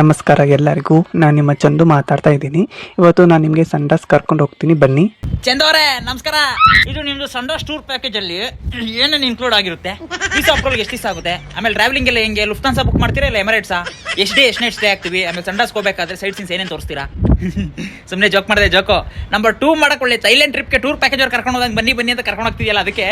ನಮಸ್ಕಾರ ಎಲ್ಲರಿಗೂ. ನಾನು ನಿಮ್ಮ ಚಂದು ಮಾತಾಡ್ತಾ ಇದ್ದೀನಿ. ಇವತ್ತು ನಾನು ನಿಮಗೆ ಸಂಡಾಸ್ ಕರ್ಕೊಂಡು ಹೋಗ್ತೀನಿ. ಬನ್ನಿ. ಚಂದೋರೆ ನಮಸ್ಕಾರ. ಇದು ನಿಮ್ದು ಸಂಡಾಸ್ ಟೂರ್ ಪ್ಯಾಕೇಜ್ ಅಲ್ಲಿ ಏನೇನು ಇನ್ಕ್ಲೂಡ್ ಆಗಿರುತ್ತೆ? ಅಪ್ರೂವಲ್ಗೆ ಎಷ್ಟು ದಿವಸ ಆಗುತ್ತೆ? ಆಮೇಲೆ ಟ್ರಾವೆಲಿಂಗ್ ಎಲ್ಲ ಹೆಂಗೆ? ಲುಫ್ತಾನ್ಸಾ ಬುಕ್ ಮಾಡ್ತೀರಾ ಇಲ್ಲ ಎಮರೇಟ್ಸಾ ಎಷ್ಟು ಡೇ ಎಷ್ಟು ನೈಟ್ ಸ್ಟೇ ಆಗ್ತೀವಿ ಆಮೇಲೆ ಸಂಡಾಸ್ ಹೋಗ್ಬೇಕಾದ್ರೆ ಸೈಡ್ ಸೀನ್ಸ್ ಏನೇನು ತೋರಿಸ್ತೀರಾ? ಸುಮ್ಮನೆ ಜೋಕ್ ಮಾಡಿದೆ ಜೋಕು ನಂಬರ್ ಟೂ ಮಾಡಕ್ಕೆ ಒಳ್ಳೆ ಥೈಲ್ಯಾಂಡ್ ಟ್ರಿಪ್ಗೆ ಟೂರ್ ಪ್ಯಾಕೇಜ್ ಅವ್ರು ಕರ್ಕೊಂಡು ಹೋದಂಗೆ ಬನ್ನಿ ಬನ್ನಿ ಅಂತ ಕರ್ಕೊಂಡು ಹೋಗ್ತಿದೆಯಲ್ಲ ಅದಕ್ಕೆ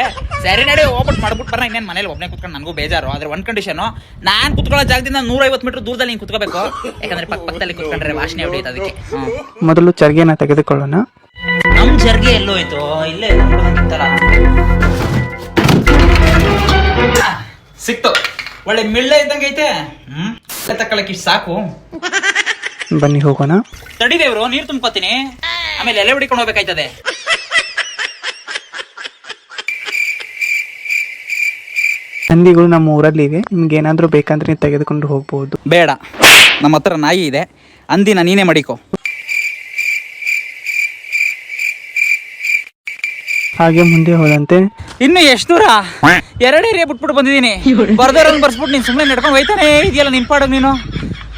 ಸರಿ ನಡೆ ಓಪನ್ ಮಾಡ್ಬಿಟ್ಟು ಬರೋಣ ಇನ್ನೇನು ಮನೇಲಿ ಒಬ್ಬನೇ ಕುತ್ಕೊಂಡು ನನಗೂ ಬೇಜಾರು. ಆದ್ರೆ ಒಂದು ಕಂಡೀಷನು ನಾನು ಕುತ್ಕೊಳ್ಳೋ ಜಾಗದಿಂದ ನೂರೈವತ್ತು ಮೀಟರ್ ದೂರದಲ್ಲಿ ಹಿಂಗೆ ಕುತ್ಕೋಬೇಕು. ಯಾಕಂದ್ರೆ ಪಕ್ಕ ಪಕ್ಕದಲ್ಲಿ ಕುತ್ಕೊಂಡ್ರೆ ವಾಸನೆ ಹೊಡೆಯುತ್ತೆ ಅದಕ್ಕೆ. ಮೊದಲು ಚರ್ಗೆನ ತೆಗೆದುಕೊಳ್ಳೋಣ. ನಮ್ಮ ಜರ್ಗೆ ಎಲ್ಲೋಯ್ತು? ಇಲ್ಲೇ ಸಿಕ್ತು. ಒಳ್ಳೆ ಮಿಳ್ಳೆ ಇದ್ದಂಗೆ ಐತೆ. ಹ್ಮ್? ತಕ್ಕಳಕ್ಕೆ ಸಾಕು. ಬನ್ನಿ ಹೋಗೋಣ. ತಡಿದೇವ್ರು ನೀರ್ ತುಂಬ್ಕೋತೀನಿ. ಆಮೇಲೆ ಎಲೆ ಹೊಡಿಕೊಂಡು ಹೋಗ್ಬೇಕಾಯ್ತದೆ. ಹಂದಿಗಳು ನಮ್ಮ ಊರಲ್ಲಿ ಇವೆ ನಿಮ್ಗೆ ಏನಾದ್ರೂ ಬೇಕಂದ್ರೆ ನೀವು ತೆಗೆದುಕೊಂಡು ಹೋಗ್ಬಹುದು ಬೇಡ. ನಮ್ಮ ಹತ್ರ ನಾಯಿ ಇದೆ. ಅಂದಿನ ನೀನೇ ಮಡಿಕೋ. ಹಾಗೆ ಮುಂದೆ ಹೋದಂತೆ. ಇನ್ನು ಎಷ್ಟು ದೂರ? ಎರಡು ಏರಿಯಾ ಬಿಟ್ಬಿಟ್ಟು ಬಂದಿದ್ದೀನಿ. ಬರ್ದವ್ರನ್ನ ಬರ್ಸ್ಬಿಟ್ಟು ನೀನು ಸುಮ್ಮನೆ ನಡ್ಕೊಂಡು ಹೋಯ್ತಾನೆ. ಇದೆಯಲ್ಲ ನಿನ್ ಪಾಡು ನೀನು.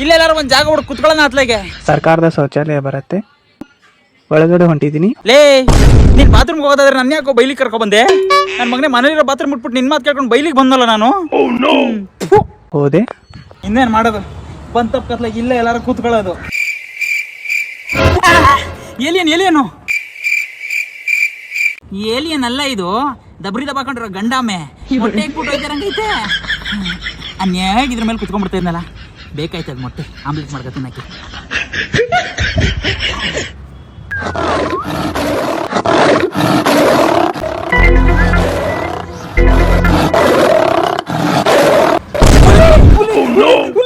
ಇಲ್ಲೆಲ್ಲಾರು ಒಂದು ಜಾಗ ಹುಡುಕ್ ಕುತ್ಕೊಳ್ಳೋಣ ಅತ್ಲಾಗೆ. ಸರ್ಕಾರದ ಶೌಚಾಲಯ ಬರುತ್ತೆ. ಒಳಗಡೆ ಹೊಂಟಿದ್ದೀನಿ ಲೇ ನೀನ್ ಬಾತ್ರೂಮ್ ಹೋಗೋದಾದ್ರೆ ನನ್ನ ಯಾಕೋ ಬೈಲಿಗೆ ಕರ್ಕೊ ಬಂದೆ? ನನ್ನ ಮಗನೇ ಮನೇಲಿರೋ ಬಾತ್ರೂಮ್ ಬಿಟ್ಬಿಟ್ಟು ನಿನ್ ಮಾತು ಕೇಳ್ಕೊಂಡು ಬೈಲಿಗೆ ಬಂದಲ್ಲ ನಾನು. ಫು. ಹೋದೆ. ಇನ್ನೇನ್ ಮಾಡೋದು? ಬಂತಪ್ಪ ತಪ್ಪ ಕತ್ಲಾಗ ಇಲ್ಲೇ ಎಲ್ಲಾರು ಕೂತ್ಕೊಳ್ಳೋದು. ಏಲಿಯನ್ ಏಲಿಯನು ಏಲಿಯನ್ ಅಲ್ಲ ಇದು? ದಬ್ರಿ ದಬಾಕೊಂಡಿರೋ ಗಂಡಾಮೆ ಮೊಟ್ಟೆ ಹಾಕ್ಬಿಟ್ಟು ಹೋಯ್ತಾರಂಗೈತೆ ಅನ್ಯಾಗ ಇದ್ರ ಮೇಲೆ ಕುತ್ಕೊಂಡ್ಬಿಡ್ತಾ ಇದ್ನಲ್ಲ. ಅದು ಮೊಟ್ಟೆ. ಆಮ್ಲೆಟ್ ಮಾಡ್ಕೊ ತಿನ್ನಕ್ಕೆ. ಏ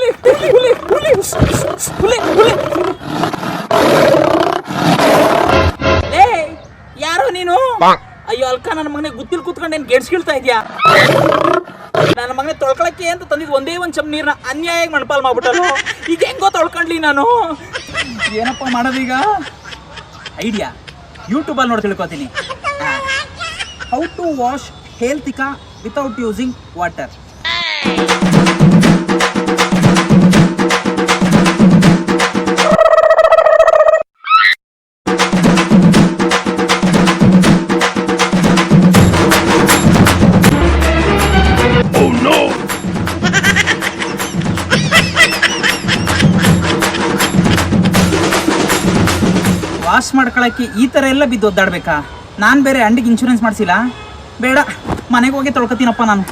ಅಯ್ಯೋ ಅಲ್ಕ ನನ್ನ ಮಗನೇ ಗುತ್ತಿಲ್ ಕೂತ್ಕೊಂಡೇನು ಗೆಡ್ಸ್ಕಿಳ್ತಾ ಇದೆಯಾ? ನನ್ನ ಮಗನೇ ತೊಳ್ಕೊಳಕ್ಕೆ ಅಂತ ತಂದಿದ್ ಒಂದೇ ಒಂದ್ ಚಮ್ ನೀರ್ನ ಅನ್ಯಾಯ ಮಣಪಾಲ್ ಮಾಡ್ಬಿಟ್ಟು ಈಗ ಹೆಂಗೋ ತೊಳ್ಕೊಂಡ್ಲಿ ನಾನು? ಏನಪ್ಪ ಮಾಡೋದೀಗ ಐಡಿಯಾ ಯೂಟ್ಯೂಬಲ್ಲಿ ನೋಡಿ ತಿಳ್ಕೊತೀನಿ. ಹೌ. ಟು ವಾಶ್ ಹೇಲ್ತಿಕಾ ವಿತೌಟ್ ಯೂಸಿಂಗ್ ವಾಟರ್ ವಾಶ್ ಮಾಡ್ಕೊಳಕ್ಕೆ ಈ ಥರ ಎಲ್ಲ ಬಿದ್ದು ಒದ್ದಾಡ್ಬೇಕಾ ನಾನು ಬೇರೆ ಅಂಡಿಗೆ ಇನ್ಶೂರೆನ್ಸ್ ಮಾಡಿಸಿಲ್ಲ? ಬೇಡ, ಮನೆಗೆ ಹೋಗಿ ತೊಳ್ಕೊತೀನಪ್ಪ ನಾನು.